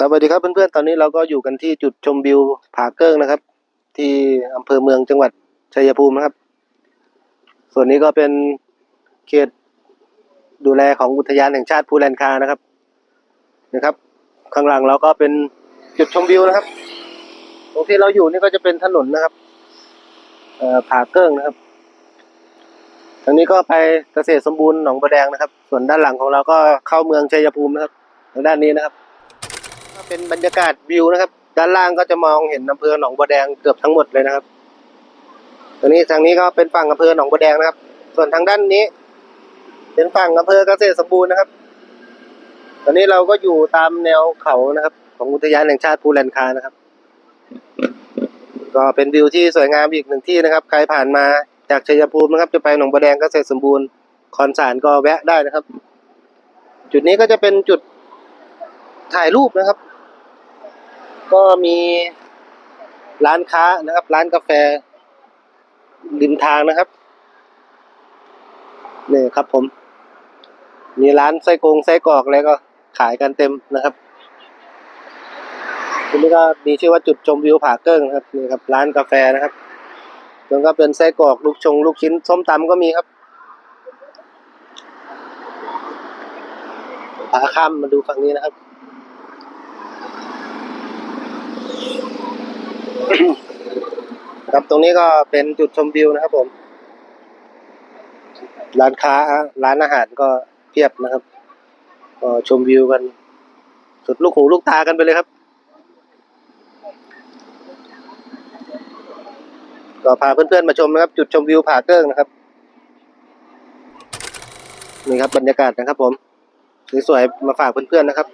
ครับสวัสดีครับเพื่อนๆ ตอนนี้เราก็อยู่กันที่จุดชมวิวผาเกิ้งนะครับ ที่อำเภอเมืองจังหวัดชัยภูมินะครับ ส่วนนี้ก็เป็นเขตดูแลของอุทยานแห่งชาติภูแลนคานะครับนะครับ ข้างหลังเราก็เป็นจุดชมวิวนะครับ ตรงที่เราอยู่นี่ก็จะเป็นถนนนะครับผาเกิ้งนะครับทางนี้ก็ไปเกษตรสมบูรณ์หนองบัวแดงนะครับ ส่วนด้านหลังของเราก็เข้าเมืองชัยภูมินะครับ ทางด้านนี้นะครับ เป็นบรรยากาศวิวนะครับ ด้านล่างก็จะมองเห็นอำเภอหนองบัวแดงเกือบทั้งหมดเลยนะครับตรงนี้ทางนี้ก็เป็นฝั่งอำเภอหนองบัวแดงนะครับ ส่วนทางด้านนี้ เป็นฝั่งอำเภอเกษตรสมบูรณ์นะครับ ตอนนี้เราก็อยู่ตามแนวเขานะครับ ของอุทยานแห่งชาติภูแลนคานะครับ ก็เป็นวิวที่สวยงามอีกหนึ่งที่นะครับ ใครผ่านมาจากชัยภูมินะครับ จะไปหนองบัวแดงเกษตรสมบูรณ์คอนสารก็แวะได้นะครับ จุดนี้ก็จะเป็นจุดถ่ายรูปนะครับ ก็มีร้านค้านะครับ ร้านกาแฟริมทางนะครับนี่ครับผม มีร้านไส้กรงไส้กรอกอะไรก็ขายกันเต็มนะครับทีนี้ก็มีชื่อว่าจุดชมวิวผาเกิ้งครับนี่ครับ ร้านกาแฟนะครับแล้วก็เป็นไส้กรอกลูกชง ลูกชิ้นส้มตำก็มีครับพาข้ามมาดูฝั่งนี้นะครับ ครับตรงนี้ก็เป็นจุดชมวิวนะครับผม ร้านค้าร้านอาหารก็เพียบนะครับก็ชมวิวกันสุดลูกหูลูกตากันไปเลยครับ ก็พาเพื่อนๆมาชมนะครับ จุดชมวิวผาเกิ้งนะครับนี่ครับบรรยากาศนะครับผมสวยๆมาฝากเพื่อนๆนะครับ